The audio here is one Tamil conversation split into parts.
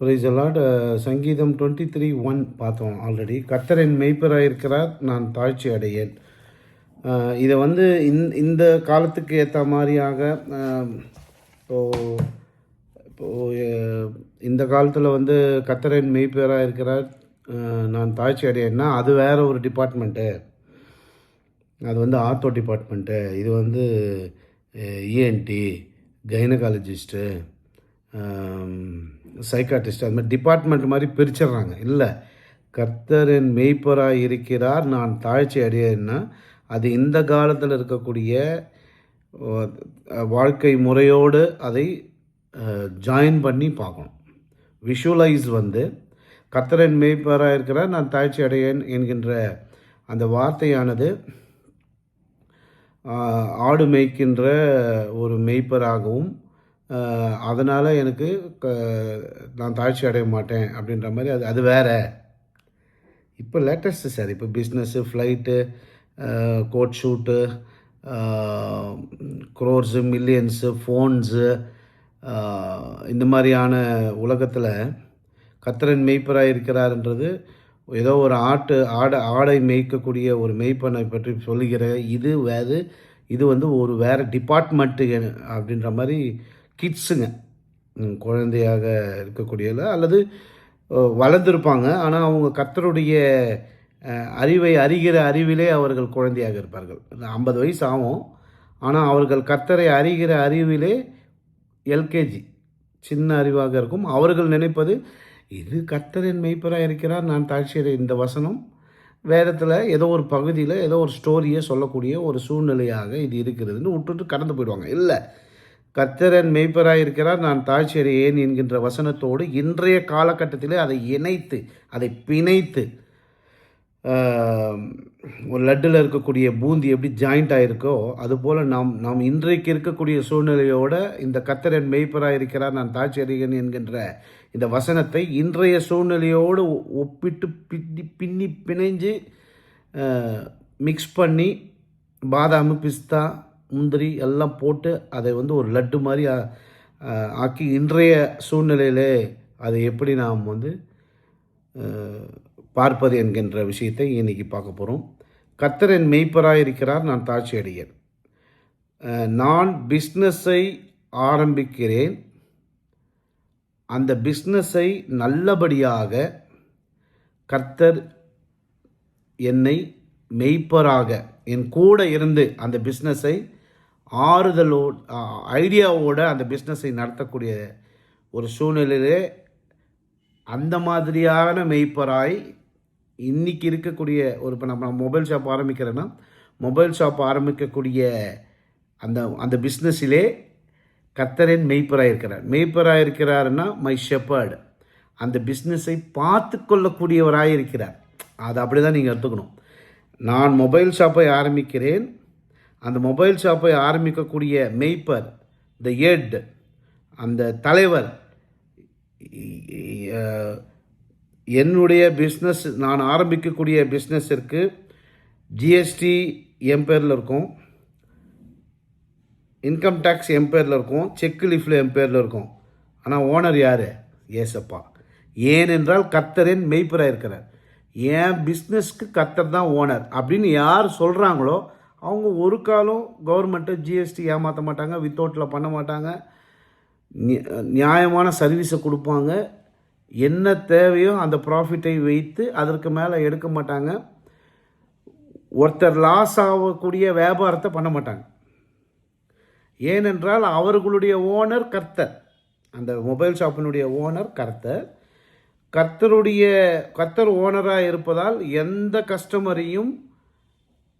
பிரைஸ் அலாட் சங்கீதம் டுவெண்ட்டி த்ரீ ஒன் பார்த்தோம் ஆல்ரெடி கர்த்தரின் மெய்ப்பராக இருக்கிறார் நான் தாழ்ச்சி அடையேன். இதை வந்து இந் இந்த காலத்துக்கு ஏற்ற மாதிரியாக இப்போ இப்போ இப்போது இந்த காலத்தில் வந்து கத்தரின் மெய்ப்பராக இருக்கிறார் நான் தாழ்ச்சி அடையேன்னா அது வேறு ஒரு டிபார்ட்மெண்ட்டு அது வந்து ஆர்த்தோ டிபார்ட்மெண்ட்டு இது வந்து இஎன்டி கைனகாலஜிஸ்ட்டு சைக்காட்டிஸ்ட் அது மாதிரி டிபார்ட்மெண்ட் மாதிரி பிரிச்சிடுறாங்க. இல்லை கர்த்தரின் மெய்ப்பராக இருக்கிறார் நான் தாழ்ச்சி அடையேன்னா அது இந்த காலத்தில் இருக்கக்கூடிய வாழ்க்கை முறையோடு அதை ஜாயின் பண்ணி பார்க்கணும். விஷுவலைஸ் வந்து கர்த்தரின் மெய்ப்பராக இருக்கிறார் நான் தாழ்ச்சி அடையேன் என்கின்ற அந்த வார்த்தையானது ஆடு மேய்க்கின்ற ஒரு மெய்ப்பராகவும் அதனால் எனக்கு நான் தாழ்ச்சி அடைய மாட்டேன் அப்படின்ற மாதிரி அது அது வேற. இப்போ லேட்டஸ்ட்டு சார் இப்போ business flight coat suit crores millions phones இந்த மாதிரியான உலகத்தில் கத்திரன் மெய்ப்பராக இருக்கிறாருன்றது ஏதோ ஒரு ஆட்டு ஆடை ஆடை மேய்க்கக்கூடிய ஒரு மெய்ப்பனை பற்றி சொல்லுகிற இது வேறு இது வந்து ஒரு வேறு டிபார்ட்மெண்ட்டு அப்படின்ற மாதிரி கிட்ஸுங்க. குழந்தையாக இருக்கக்கூடியல அல்லது வளர்ந்துருப்பாங்க. ஆனால் அவங்க கத்தருடைய அறிவை அறிகிற அறிவிலே அவர்கள் குழந்தையாக இருப்பார்கள். ஐம்பது வயசு ஆகும். ஆனால் அவர்கள் கத்தரை அறிகிற அறிவிலே எல்கேஜி சின்ன அறிவாக இருக்கும். அவர்கள் நினைப்பது இது கத்தரின் மெய்ப்பராக இருக்கிறார். நான் தாழ்ச்சியரை இந்த வசனம். வேதத்தில் ஏதோ ஒரு பகுதியில் ஏதோ ஒரு ஸ்டோரியை சொல்லக்கூடிய ஒரு சூழ்நிலையாக இது இருக்கிறதுன்னு விட்டுட்டு கடந்து போயிடுவாங்க. இல்லை. கர்த்தரன் மெய்ப்பராக இருக்கிறார் நான் தாழ்ச்சியறியேன் என்கின்ற வசனத்தோடு இன்றைய காலகட்டத்திலே அதை இணைத்து அதை பிணைத்து ஒரு லட்டில் இருக்கக்கூடிய பூந்தி எப்படி ஜாயிண்ட் ஆகிருக்கோ அதுபோல் நாம் நாம் இன்றைக்கு இருக்கக்கூடிய சூழ்நிலையோட இந்த கத்தரன் மெய்ப்பராக இருக்கிறார் நான் தாட்சி என்கின்ற இந்த வசனத்தை இன்றைய சூழ்நிலையோடு ஒ- ஒப்பிட்டு பின்னி பின்னி பிணைஞ்சு மிக்ஸ் பண்ணி பாதாம் பிஸ்தா முந்திரி எல்லாம் போட்டு அதை வந்து ஒரு லட்டு மாதிரி ஆக்கி இன்றைய சூழ்நிலையிலே அதை எப்படி நாம் வந்து பார்ப்பது என்கின்ற விஷயத்தை இன்னைக்கு பார்க்க போகிறோம் கத்தரன் மெய்ப்பராக இருக்கிறார் நான் தாட்சி அடையேன் நான் பிஸ்னஸை ஆரம்பிக்கிறேன். அந்த பிஸ்னஸை நல்லபடியாக கர்த்தர் என்னை மெய்ப்பராக என் கூட இருந்து அந்த பிஸ்னஸை ஆறுதலோ ஐடியாவோட அந்த பிஸ்னஸை நடத்தக்கூடிய ஒரு சூழ்நிலையிலே அந்த மாதிரியான மெய்ப்பராய் இன்னைக்கு இருக்கக்கூடிய ஒரு இப்போ நம்ம மொபைல் ஷாப் ஆரம்பிக்கிறேன்னா மொபைல் ஷாப் ஆரம்பிக்கக்கூடிய அந்த அந்த பிஸ்னஸிலே கத்தரேன் மெய்ப்பராக இருக்கிறார். மெய்ப்பராக இருக்கிறாருன்னா மை ஷெப்பர்டு அந்த பிஸ்னஸை பார்த்து கொள்ளக்கூடியவராக இருக்கிறார். அதை அப்படி தான் நீங்கள் எடுத்துக்கணும். நான் மொபைல் ஷாப்பை ஆரம்பிக்கிறேன். அந்த மொபைல் ஷாப்பை ஆரம்பிக்கக்கூடிய மெய்ப்பர் த எட் அந்த தலைவர் என்னுடைய பிஸ்னஸ் நான் ஆரம்பிக்கக்கூடிய பிஸ்னஸிற்கு ஜிஎஸ்டி என் பேரில் இருக்கும். இன்கம் டேக்ஸ் என் பேரில் இருக்கும். செக் லீஃபில் என் பேரில் இருக்கும். ஆனால் ஓனர் யார்? ஏசப்பா. ஏனென்றால் கர்த்தரின் மெய்ப்பராக இருக்கிறார் என் பிஸ்னஸ்க்கு கத்தர் தான் ஓனர் அப்படின்னு யார் சொல்கிறாங்களோ அவங்க ஒரு காலம் கவர்மெண்ட்டை ஜிஎஸ்டி ஏமாற்ற மாட்டாங்க வித்தவுட்டில் பண்ண மாட்டாங்க. நியாயமான சர்வீஸை கொடுப்பாங்க. என்ன தேவையோ அந்த ப்ராஃபிட்டை வைத்து அதற்கு மேலே எடுக்க மாட்டாங்க. ஒருத்தர் லாஸ் ஆகக்கூடிய வியாபாரத்தை பண்ண மாட்டாங்க. ஏனென்றால் அவர்களுடைய ஓனர் கர்த்தர். அந்த மொபைல் ஷாப்பினுடைய ஓனர் கர்த்தர். கர்த்தருடைய கர்த்தர் ஓனராக இருப்பதால் எந்த கஸ்டமரையும்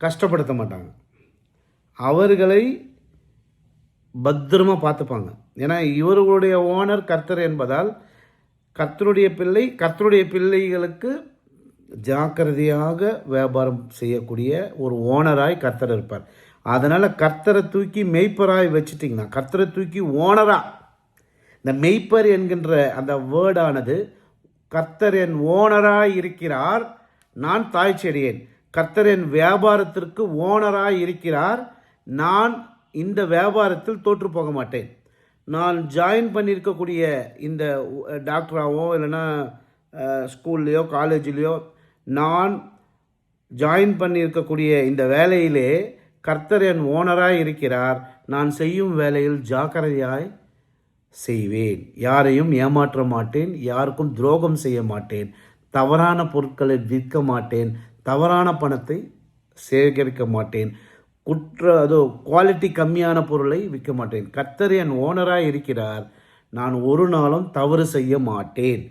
கஷ்டப்படுத்த மாட்டாங்க. அவர்களை பத்திரமா பார்த்துப்பாங்க. ஏன்னா இவர்களுடைய ஓனர் கர்த்தர் என்பதால் கர்த்தருடைய பிள்ளை கர்த்தருடைய பிள்ளைகளுக்கு ஜாக்கிரதையாக வியாபாரம் செய்யக்கூடிய ஒரு ஓனராய் கர்த்தர் இருப்பார். அதனால் கர்த்தரை தூக்கி மெய்ப்பராய் வச்சுட்டிங்கன்னா கர்த்தரை தூக்கி ஓனராக இந்த மெய்ப்பர் என்கின்ற அந்த வேர்டானது கர்த்தர் என் ஓனராய் இருக்கிறார். நான் தாய்ச்செடியேன் கர்த்தர் என் வியாபாரத்திற்கு ஓனராய் இருக்கிறார். நான் இந்த வியாபாரத்தில் தோற்று போக மாட்டேன். நான் ஜாயின் பண்ணியிருக்கக்கூடிய இந்த டாக்டராகவோ இல்லைன்னா ஸ்கூல்லையோ காலேஜ்லேயோ நான் ஜாயின் பண்ணியிருக்கக்கூடிய இந்த வேலையிலே கர்த்தர் என் ஓனராய் இருக்கிறார். நான் செய்யும் வேலையில் ஜாக்கிரதையாய் செய்வேன். யாரையும் ஏமாற்ற மாட்டேன். யாருக்கும் துரோகம் செய்ய மாட்டேன். தவறான பொருட்களை விற்க மாட்டேன். தவறான பணத்தை சேகரிக்க மாட்டேன். குற்ற அதோ குவாலிட்டி கம்மியான பொருளை விற்க மாட்டேன். கர்த்தர் என் ஓனராக இருக்கிறார். நான் ஒரு நாளும் தவறு செய்ய மாட்டேன்.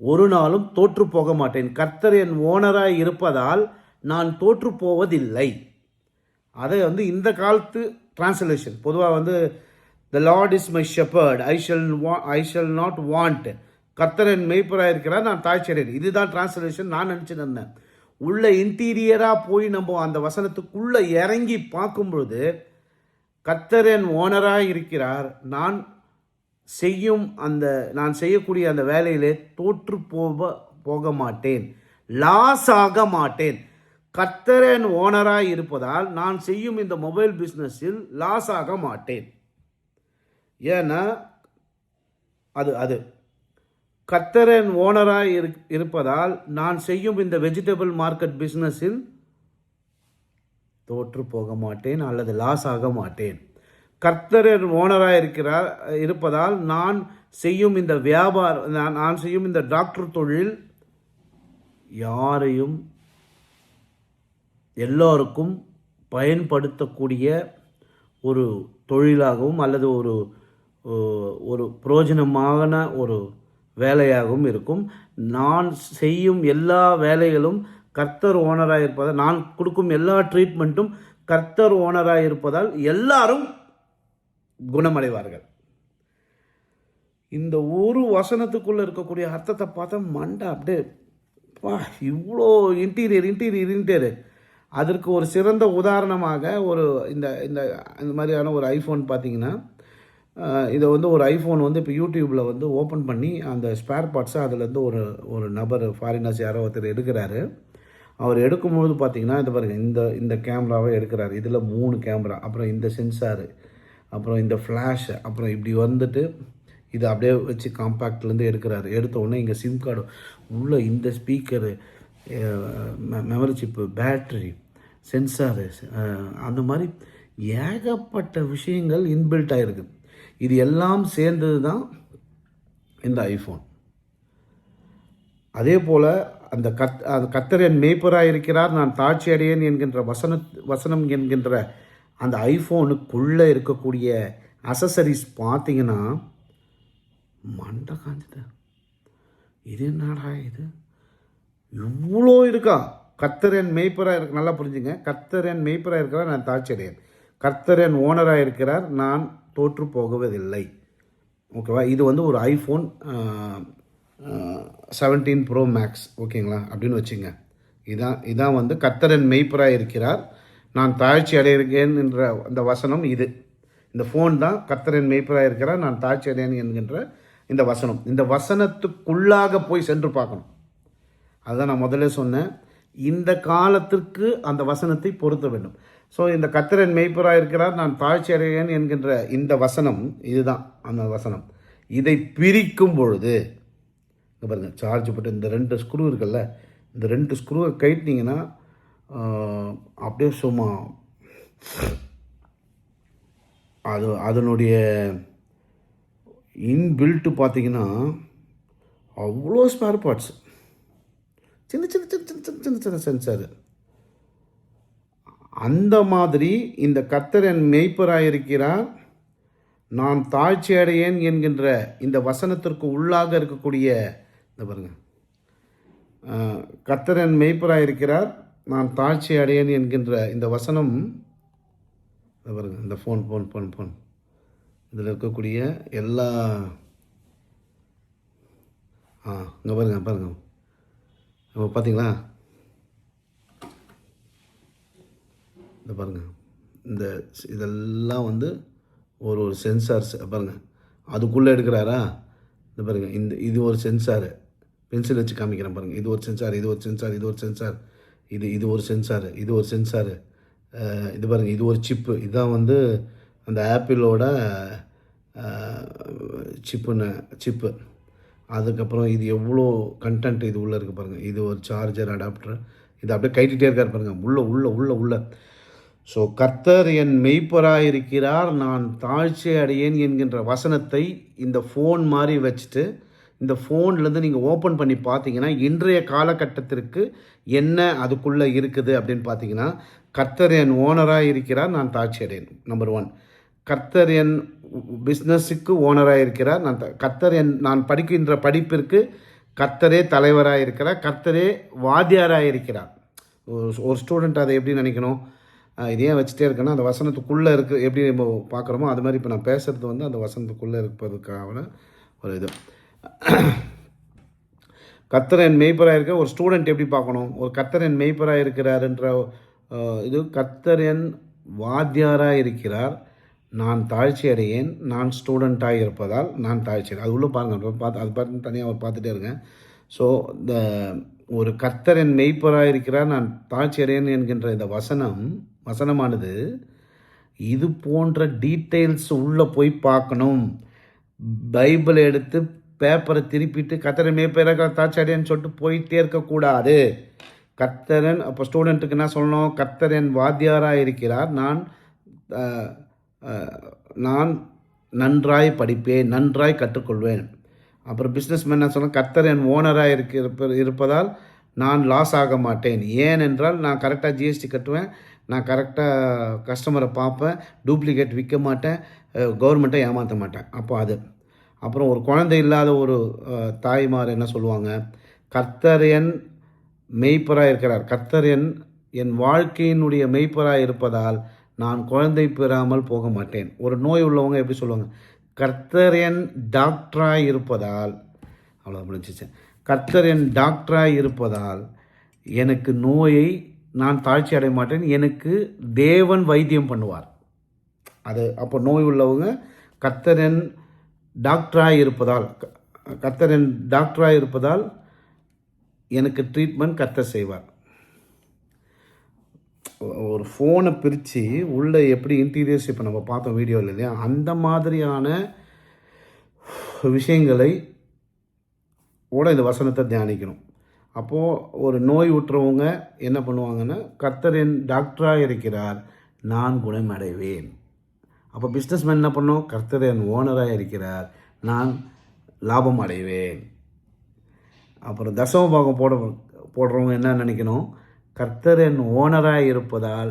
ஒரு நாளும் தோற்று போக மாட்டேன். கர்த்தர் என் ஓனராக இருப்பதால் நான் தோற்று போவதில்லை. அதை வந்து இந்த காலத்து டிரான்ஸ்லேஷன் பொதுவாக வந்து the lord is my shepherd I shall வா ஐ ஷல் நாட் வாண்ட் கர்த்தரன் மெய்ப்பராக இருக்கிறார் நான் தாய்ச்சரேன் இதுதான் டிரான்ஸ்லேஷன் நான் நினச்சிட்டு இருந்தேன் உள்ள இன்டீரியராக போய் நம்ம அந்த வசனத்துக்குள்ளே இறங்கி பார்க்கும்பொழுது கர்த்தரன் ஓனராக இருக்கிறார். நான் செய்யும் அந்த நான் செய்யக்கூடிய அந்த வேலையிலே தோற்று போக போக மாட்டேன். லாஸ் ஆக மாட்டேன். கர்த்தரன் ஓனராக இருப்பதால் நான் செய்யும் இந்த மொபைல் பிஸ்னஸில் லாஸ் ஆக மாட்டேன். ஏன்னா அது அது. கர்த்தரன் ஓனராக இரு இருப்பதால் நான் செய்யும் இந்த வெஜிடபிள் மார்க்கெட் பிஸ்னஸில் தோற்று போக மாட்டேன் அல்லது லாஸ் ஆக மாட்டேன். கர்த்தரன் ஓனராக இருக்கிறார் இருப்பதால் நான் செய்யும் இந்த வியாபாரம் நான் நான் செய்யும் இந்த டாக்டர் தொழில் யாரையும் எல்லோருக்கும் பயன்படுத்தக்கூடிய ஒரு தொழிலாகவும் அல்லது ஒரு ஒரு புரோஜனமான ஒரு வேலையாகவும் இருக்கும். நான் செய்யும் எல்லா வேலைகளும் கர்த்தர் ஓனராக இருப்பதால் நான் கொடுக்கும் எல்லா ட்ரீட்மெண்ட்டும் கர்த்தர் ஓனராக இருப்பதால் எல்லாரும் குணமடைவார்கள். இந்த ஒரு வசனத்துக்குள்ளே இருக்கக்கூடிய அர்த்தத்தை பார்த்தா மண்டை அப்படியே பா இவ்வளோ இன்டீரியர் இன்டீரியர் இன்டீரியர் அதற்கு ஒரு சிறந்த உதாரணமாக ஒரு இந்த இந்த இந்த மாதிரியான ஒரு ஐஃபோன் பார்த்தீங்கன்னா இதை வந்து ஒரு ஐஃபோன் வந்து இப்போ யூடியூப்பில் வந்து ஓப்பன் பண்ணி அந்த ஸ்பேர் பார்ட்ஸை அதுலேருந்து ஒரு ஒரு நபர் ஃபாரினர்ஸ் யாரோ ஒருத்தர் எடுக்கிறாரு. அவர் எடுக்கும்போது பார்த்தீங்கன்னா இந்த பாருங்கள் இந்த இந்த கேமராவை எடுக்கிறாரு. இதில் மூணு கேமரா அப்புறம் இந்த சென்சாரு அப்புறம் இந்த ஃப்ளாஷ் அப்புறம் இப்படி வந்துட்டு இது அப்படியே வச்சு காம்பேக்ட்லேருந்து எடுக்கிறாரு. எடுத்த உடனே இங்கே சிம் கார்டு உள்ளே இந்த speaker memory chip battery sensor அந்த மாதிரி ஏகப்பட்ட விஷயங்கள் இன்பில்ட் ஆகிருக்குது இது எல்லாம் சேர்ந்தது தான் இந்த ஐஃபோன் அதே போல் அந்த கத் அந்த கத்தர் என் மேய்ப்பராக இருக்கிறார் நான் தாட்சி அடையேன் என்கின்ற வசன வசனம் என்கின்ற அந்த ஐஃபோனுக்குள்ளே இருக்கக்கூடிய அசசரிஸ் பார்த்தீங்கன்னா மண்டை காஞ்சுது. இது என்னடா இது? இவ்வளோ இருக்கா? கத்தரேன் மேய்ப்பராக இருக்கு நல்லா புரிஞ்சுங்க. கத்தரேன் மேய்ப்பராக இருக்கிறார் நான் தாட்சியடையன் கர்த்தரன் ஓனராக இருக்கிறார் நான் தோற்று போகுவதில்லை ஓகேவா? இது வந்து ஒரு ஐஃபோன் செவன்டீன் ப்ரோ மேக்ஸ் ஓகேங்களா? அப்படின்னு வச்சுங்க. இதான் இதான் வந்து கத்தரன் மெய்ப்பராக இருக்கிறார். நான் தாழ்ச்சி அடைகிறேன் என்ற அந்த வசனம் இது. இந்த ஃபோன் தான் கத்தரன் மெய்ப்பராக இருக்கிறார் நான் தாழ்ச்சி அடையேன் என்கின்ற இந்த வசனம். இந்த வசனத்துக்குள்ளாக போய் சென்று பார்க்கணும். அதுதான் நான் முதல்ல சொன்னேன். இந்த காலத்திற்கு அந்த வசனத்தை பொருத்த வேண்டும். ஸோ இந்த கத்திரன் மெய்ப்பராக இருக்கிறார் நான் தாழ்ச்சி அடைகிறேன் என்கின்ற இந்த வசனம் இதுதான் அந்த வசனம். இதை பிரிக்கும் பொழுது பாருங்கள் சார்ஜ் போட்டு இந்த ரெண்டு ஸ்க்ரூ இருக்குல்ல இந்த ரெண்டு ஸ்க்ரூவை கைட்டினீங்கன்னா அப்படியே சும்மா அது அதனுடைய இன்பில்ட்டு பார்த்தீங்கன்னா அவ்வளோ ஸ்பேர் பார்ட்ஸ் சின்ன சின்ன சின்ன சின்ன சின்ன சென்சாரு அந்த மாதிரி இந்த கத்தர் என் மெய்ப்பராக இருக்கிறார். நான் தாழ்ச்சி அடையேன் என்கின்ற இந்த வசனத்திற்கு உள்ளாக இருக்கக்கூடிய இந்த பாருங்க. கத்தர் என் மெய்ப்பராயிருக்கிறார் நான் தாழ்ச்சி அடையேன் என்கின்ற இந்த வசனம் இந்த பாருங்க இந்த ஃபோன் ஃபோன் ஃபோன் ஃபோன் இதில் இருக்கக்கூடிய எல்லா ஆ இங்கே பாருங்க பாருங்க. இப்போ பார்த்தீங்களா இந்த பாருங்கள் இந்த இதெல்லாம் வந்து ஒரு ஒரு சென்சார்ஸ் பாருங்கள் அதுக்குள்ளே எடுக்கிறாரா? இந்த பாருங்கள் இந்த இது ஒரு சென்சாரு பென்சில் வச்சு காமிக்கிறேன் பாருங்கள் இது ஒரு சென்சார் இது ஒரு சென்சார் இது ஒரு சென்சார் இது இது ஒரு சென்சார் இது ஒரு சென்சாரு இது பாருங்கள் இது ஒரு சிப்பு இதுதான் வந்து அந்த ஆப்பிளோட சிப்புன்னு சிப்பு அதுக்கப்புறம் இது எவ்வளோ கண்டென்ட் இது உள்ளே இருக்குது பாருங்கள் இது ஒரு சார்ஜர் அடாப்டர் இது அப்படியே கைட்டிகிட்டே இருக்கார் பாருங்கள் உள்ளே உள்ளே உள்ளே உள்ளே. ஸோ கர்த்தர் என் மெய்ப்பராக இருக்கிறார் நான் தாழ்ச்சி அடையேன் என்கின்ற வசனத்தை இந்த ஃபோன் மாதிரி வச்சுட்டு இந்த ஃபோன்லேருந்து நீங்கள் ஓப்பன் பண்ணி பார்த்தீங்கன்னா இன்றைய காலகட்டத்திற்கு என்ன அதுக்குள்ளே இருக்குது அப்படின்னு பார்த்தீங்கன்னா கர்த்தர் என் ஓனராக இருக்கிறார் நான் தாழ்ச்சி அடையேன். நம்பர் ஒன் கர்த்தர் என் பிஸ்னஸுக்கு ஓனராக இருக்கிறார் நான் த- கர்த்தர் என் நான் படிக்கின்ற படிப்பிற்கு கர்த்தரே தலைவராக இருக்கிறார் கர்த்தரே வாத்தியாராக இருக்கிறார் ஒரு- ஒரு ஸ்டூடெண்ட் அதை எப்படி நினைக்கணும்? இதையே இது ஏன் வச்சுட்டே இருக்கேன்னா அந்த வசனத்துக்குள்ளே இருக்க எப்படி நம்ம பார்க்குறோமோ அது மாதிரி இப்போ நான் பேசுகிறது வந்து அந்த வசனத்துக்குள்ளே இருப்பதுக்கான ஒரு இது. கத்தரன் மெய்ப்பராக இருக்க ஒரு ஸ்டூடெண்ட் எப்படி பார்க்கணும்? ஒரு கத்தரன் மெய்ப்பராக இருக்கிறாருன்ற இது கத்தரன் வாத்தியாராக இருக்கிறார். நான் தாழ்ச்சி அடையேன் நான் ஸ்டூடெண்ட்டாக இருப்பதால் நான் தாழ்ச்சி அது உள்ளே பாருங்கள் பார்த்து அது பார்த்து தனியாக அவர் பார்த்துட்டே இருக்கேன். ஸோ இந்த ஒரு கர்த்தரன் மெய்ப்பராக இருக்கிறார் நான் தாழ்ச்சி அடையேன் என்கின்ற இந்த வசனம் வசனமானது இது போன்ற டீட்டெயில்ஸ் உள்ளே போய் பார்க்கணும். பைபிள் எடுத்து பேப்பரை திருப்பிட்டு கத்தரை மேய்ப்பேராக தாச்சாரியன்னு சொல்லிட்டு போயிட்டே இருக்கக்கூடாது. கத்தரன் அப்போ ஸ்டூடெண்ட்டுக்கு என்ன சொல்லணும்? கத்தரன் வாத்தியாராக இருக்கிறார். நான் நான் நன்றாய் படிப்பேன். நன்றாய் கற்றுக்கொள்வேன். அப்புறம் பிஸ்னஸ் மேன் என்ன சொன்னால் கர்த்தர் என் ஓனராக இருக்க இருப்பதால் நான் லாஸ் ஆக மாட்டேன். ஏனென்றால் நான் கரெக்டாக ஜிஎஸ்டி கட்டுவேன். நான் கரெக்டாக கஸ்டமரை பார்ப்பேன் டூப்ளிகேட் விற்க மாட்டேன் கவர்மெண்ட்டை ஏமாற்ற மாட்டேன். அப்போ அது. அப்புறம் ஒரு குழந்தை இல்லாத ஒரு தாய்மார் என்ன சொல்லுவாங்க? கர்த்தர் என் மெய்ப்பராக இருக்கிறார். கர்த்தர் என் என் வாழ்க்கையினுடைய மெய்ப்பராக இருப்பதால் நான் குழந்தை பெறாமல் போக மாட்டேன். ஒரு நோய் உள்ளவங்க எப்படி சொல்லுவாங்க? கர்த்தர் என் டாக்டராக இருப்பதால் அவ்வளோ முடிஞ்சிச்சு. கர்த்தர் என் டாக்டராக இருப்பதால் எனக்கு நோயை நான் தாழ்ச்சி அடைய மாட்டேன். எனக்கு தேவன் வைத்தியம் பண்ணுவார். அது அப்போ நோய் உள்ளவங்க கத்தரன் டாக்டராக இருப்பதால் கத்தரன் டாக்டராக இருப்பதால் எனக்கு ட்ரீட்மெண்ட் கத்தர் செய்வார். ஒரு ஃபோனை பிரித்து உள்ளே எப்படி இன்டீரியர்ஸ் இப்போ நம்ம பார்த்தோம் வீடியோவில் இல்லையா? அந்த மாதிரியான விஷயங்களை கூட இந்த வசனத்தை தியானிக்கணும். அப்போது ஒரு நோய் உற்றவங்க என்ன பண்ணுவாங்கன்னா கர்த்தரின் டாக்டராக இருக்கிறார் நான் குணமடைவேன். அப்போ பிஸ்னஸ்மேன் என்ன பண்ணும்? கர்த்தர் என் ஓனராக இருக்கிறார் நான் லாபம் அடைவேன் அப்புறம் தசம பாகம் போட போடுறவங்க என்ன நினைக்கணும்? கர்த்தர் என் ஓனராக இருப்பதால்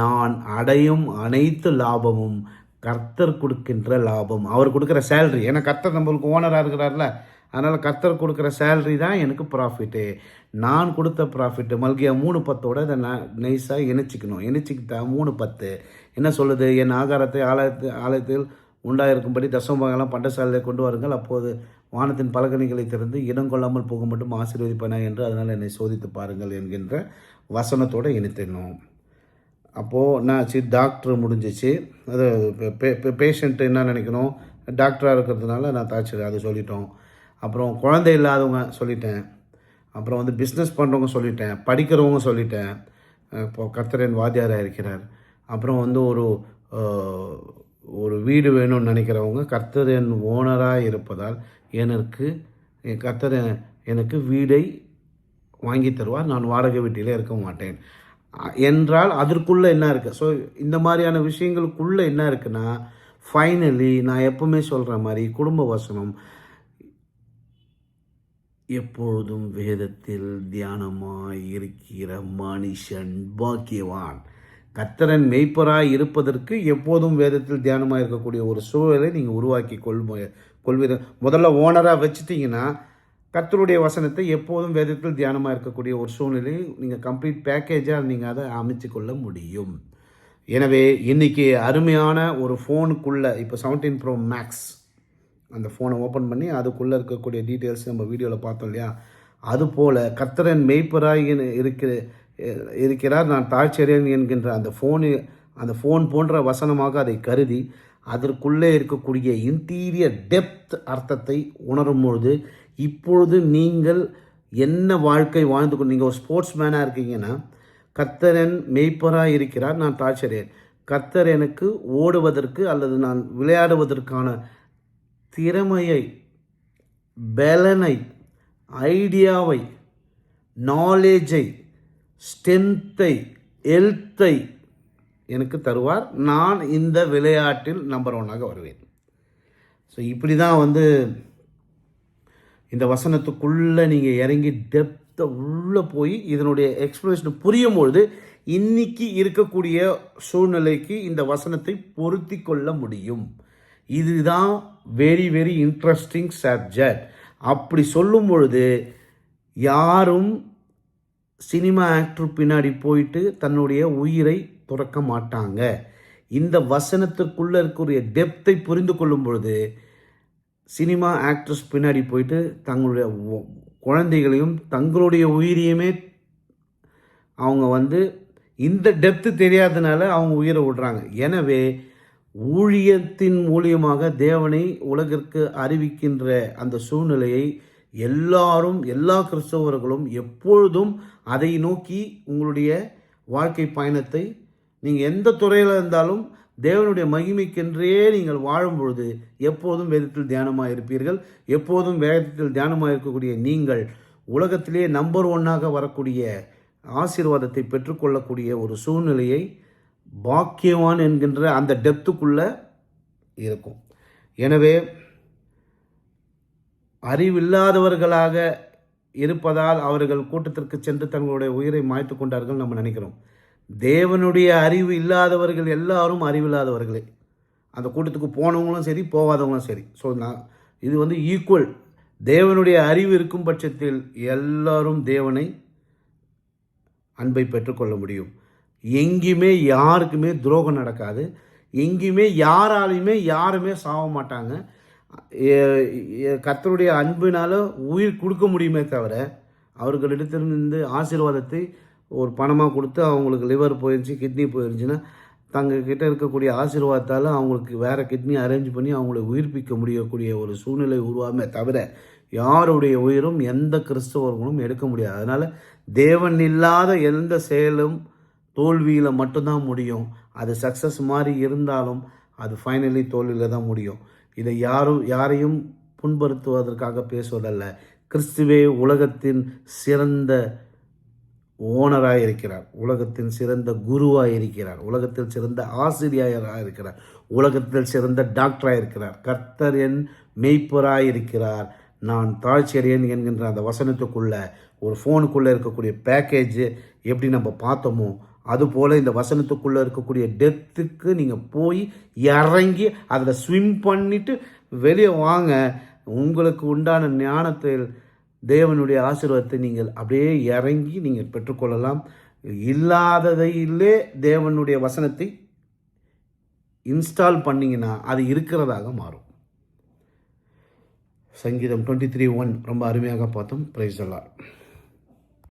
நான் அடையும் அனைத்து லாபமும் கர்த்தர் கொடுக்கின்ற லாபம். அவர் கொடுக்குற சேல்ரி ஏன்னா கர்த்தர் நம்மளுக்கு ஓனராக இருக்கிறார்ல. அதனால் கர்த்தர் கொடுக்குற சேல்ரி தான் எனக்கு ப்ராஃபிட்டு நான் கொடுத்த ப்ராஃபிட்டு மல்கியா மூணு பத்தோட இதை நான் நைஸாக இணைச்சிக்கணும். இணைச்சிக்கிட்டா மூணு பத்து. என்ன சொல்லுது? என் ஆகாரத்தை ஆலயத்து ஆலயத்தில் உண்டாயிருக்கும்படி தசமபாகலாம் பண்டசாலையை கொண்டு வாருங்கள். அப்போது வானத்தின் பலகணிகளை திறந்து இடம் கொள்ளாமல் போக மட்டும் ஆசீர்வதிப்பேனா என்று அதனால் என்னை சோதித்து பாருங்கள் என்கின்ற வசனத்தோடு இணைத்திடணும் அப்போது நான் சரி டாக்டர் முடிஞ்சிச்சு. அது பேஷண்ட்டு என்ன நினைக்கணும்? டாக்டராக இருக்கிறதுனால நான் தாச்சு அதை சொல்லிட்டோம். அப்புறம் குழந்தை இல்லாதவங்க சொல்லிட்டேன். அப்புறம் வந்து பிஸ்னஸ் பண்ணுறவங்க சொல்லிட்டேன். படிக்கிறவங்க சொல்லிட்டேன். இப்போ கர்த்தரன் வாத்தியாராக இருக்கிறார். அப்புறம் வந்து ஒரு ஒரு வீடு வேணும்னு நினைக்கிறவங்க கர்த்தரன் ஓனராக இருப்பதால் எனக்கு என் கர்த்தர் எனக்கு வீடை வாங்கி தருவார். நான் வாடகை வீட்டிலே இருக்க மாட்டேன். என்றால் அதற்குள்ளே என்ன இருக்குது ஸோ இந்த மாதிரியான விஷயங்களுக்குள்ளே என்ன இருக்குன்னா ஃபைனலி நான் எப்பவுமே சொல்கிற மாதிரி குடும்ப வசனம் எப்பொழுதும் வேதத்தில் தியானமாய் இருக்கிற மனுஷன் பாக்கியவான். கத்தரன் மெய்ப்பராய் இருப்பதற்கு எப்போதும் வேதத்தில் தியானமாக இருக்கக்கூடிய ஒரு சூழலை நீங்கள் உருவாக்கி கொள்மு கொள்வீர் முதல்ல ஓனராக வச்சுட்டிங்கன்னா கத்தருடைய வசனத்தை எப்போதும் வேதத்தில் தியானமாக இருக்கக்கூடிய ஒரு சூழ்நிலை நீங்கள் கம்ப்ளீட் பேக்கேஜாக நீங்கள் அதை அமைச்சு கொள்ள முடியும். எனவே இன்றைக்கி அருமையான ஒரு ஃபோனுக்குள்ளே இப்போ 17 ப்ரோ மேக்ஸ் அந்த ஃபோனை ஓப்பன் பண்ணி அதுக்குள்ளே இருக்கக்கூடிய டீட்டெயில்ஸ் நம்ம வீடியோவில் பார்த்தோம் இல்லையா? அதுபோல் கத்தரன் மெய்ப்பராக இருக்கிற இருக்கிறார் நான் தாழ்ச்சரியன் என்கின்ற அந்த ஃபோனு அந்த ஃபோன் போன்ற வசனமாக அதை கருதி அதற்குள்ளே இருக்கக்கூடிய இன்டீரியர் டெப்த் அர்த்தத்தை உணரும் பொழுது இப்பொழுது நீங்கள் என்ன வாழ்க்கை வாழ்ந்து கொண்டு நீங்கள் ஒரு ஸ்போர்ட்ஸ் மேனாக இருக்கீங்கன்னா கத்தரன் மெய்ப்பராக இருக்கிறார் நான் தாழ்ச்சரியன் கத்தர் எனக்கு ஓடுவதற்கு அல்லது நான் விளையாடுவதற்கான திறமையை பலனை ஐடியாவை நாலேஜை ஸ்ட்ரென்த்தை ஹெல்த்தை எனக்கு தருவார். நான் இந்த விளையாட்டில் நம்பர் ஒன்னாக வருவேன். ஸோ இப்படி தான் வந்து இந்த வசனத்துக்குள்ளே நீங்கள் இறங்கி டெப்த்தை உள்ளே போய் இதனுடைய எக்ஸ்ப்ளனேஷன் புரியும் பொழுது இன்னைக்கு இருக்கக்கூடிய சூழ்நிலைக்கு இந்த வசனத்தை பொருத்தி கொள்ள முடியும். இதுதான் வெரி வெரி இன்ட்ரெஸ்டிங் சப்ஜெக்ட் அப்படி சொல்லும் பொழுது யாரும் சினிமா ஆக்டர் பின்னாடி போயிட்டு தன்னுடைய உயிரை துறக்க மாட்டாங்க. இந்த வசனத்துக்குள்ளே இருக்கக்கூடிய டெப்த்தை புரிந்து கொள்ளும் பொழுது சினிமா ஆக்ட்ரஸ் பின்னாடி போயிட்டு தங்களுடைய குழந்தைகளையும் தங்களுடைய உயிரையுமே அவங்க வந்து இந்த டெப்த்து தெரியாதனால அவங்க உயிரை விடுறாங்க. எனவே ஊழியத்தின் மூலியமாக தேவனை உலகிற்கு அறிவிக்கின்ற அந்த சூழ்நிலையை எல்லாரும் எல்லா கிறிஸ்தவர்களும் எப்பொழுதும் அதை நோக்கி உங்களுடைய வாழ்க்கை பயணத்தை நீங்கள் எந்த துறையில் இருந்தாலும் தேவனுடைய மகிமைக்கென்றே நீங்கள் வாழும் பொழுது எப்போதும் வேதத்தில் தியானமாக இருப்பீர்கள் எப்போதும் வேதத்தில் தியானமாக இருக்கக்கூடிய நீங்கள் உலகத்திலே நம்பர் ஒன்னாக வரக்கூடிய ஆசீர்வாதத்தை பெற்றுக்கொள்ளக்கூடிய ஒரு சூழ்நிலையை பாக்கியவான் என்கின்ற அந்த டெப்த்துக்குள்ளே இருக்கும். எனவே அறிவில்லாதவர்களாக இருப்பதால் அவர்கள் கூட்டத்திற்கு சென்று தங்களுடைய உயிரை மாய்த்து கொண்டார்கள் நம்ம நினைக்கிறோம். தேவனுடைய அறிவு இல்லாதவர்கள் எல்லாரும் அறிவில்லாதவர்களே. அந்த கூட்டத்துக்கு போனவங்களும் சரி போகாதவங்களும் சரி. ஸோ நான் இது வந்து ஈக்குவல் தேவனுடைய அறிவு இருக்கும் பட்சத்தில் எல்லாரும் தேவனை அன்பை பெற்றுக்கொள்ள முடியும். எங்கேயுமே யாருக்குமே துரோகம் நடக்காது. எங்கேயுமே யாராலையுமே யாருமே சாக மாட்டாங்க. கத்தருடைய அன்பினால் கர்த்தருடைய உயிர் கொடுக்க முடியுமே தவிர அவர்களிடத்திலிருந்து ஆசீர்வாதத்தை ஒரு பணமாக கொடுத்து அவங்களுக்கு லிவர் போயிருந்துச்சு கிட்னி போயிருந்துச்சுன்னா தங்கக்கிட்ட இருக்கக்கூடிய ஆசீர்வாதத்தால் அவங்களுக்கு வேறு கிட்னி அரேஞ்ச் பண்ணி அவங்களை உயிர்ப்பிக்க முடியக்கூடிய ஒரு சூழ்நிலை உருவாமே தவிர யாருடைய உயிரும் எந்த கிறிஸ்தவர்களும் எடுக்க முடியாது. அதனால் தேவன் இல்லாத எந்த செயலும் தோல்வியில் மட்டும்தான் முடியும். அது சக்ஸஸ் மாதிரி இருந்தாலும் அது ஃபைனலி தோல்வியில் தான் முடியும். இதை யாரும் யாரையும் புண்படுத்துவதற்காக பேசுவதல்ல. கிறிஸ்துவே உலகத்தின் சிறந்த ஓனராக இருக்கிறார். உலகத்தின் சிறந்த குருவாக இருக்கிறார். உலகத்தில் சிறந்த ஆசிரியராக இருக்கிறார். உலகத்தில் சிறந்த டாக்டராக இருக்கிறார். கர்த்தர் என் மெய்ப்பராக இருக்கிறார். நான் தாழ்ச்சியறியன் என்கின்ற அந்த வசனத்துக்குள்ளே ஒரு ஃபோனுக்குள்ளே இருக்கக்கூடிய பேக்கேஜ் எப்படி நம்ம பார்த்தோமோ அதுபோல் இந்த வசனத்துக்குள்ளே இருக்கக்கூடிய டெத்துக்கு நீங்கள் போய் இறங்கி அதில் ஸ்விம் பண்ணிட்டு வெளியே வாங்க. உங்களுக்கு உண்டான ஞானத்தில் தேவனுடைய ஆசீர்வாதத்தை நீங்கள் அப்படியே இறங்கி நீங்கள் பெற்றுக்கொள்ளலாம். இல்லாததையிலே தேவனுடைய வசனத்தை இன்ஸ்டால் பண்ணிங்கன்னா அது இருக்கிறதாக மாறும். சங்கீதம் டுவெண்ட்டி த்ரீ ஒன் ரொம்ப அருமையாக பார்த்தோம். ப்ரைஸ் எல்லாம்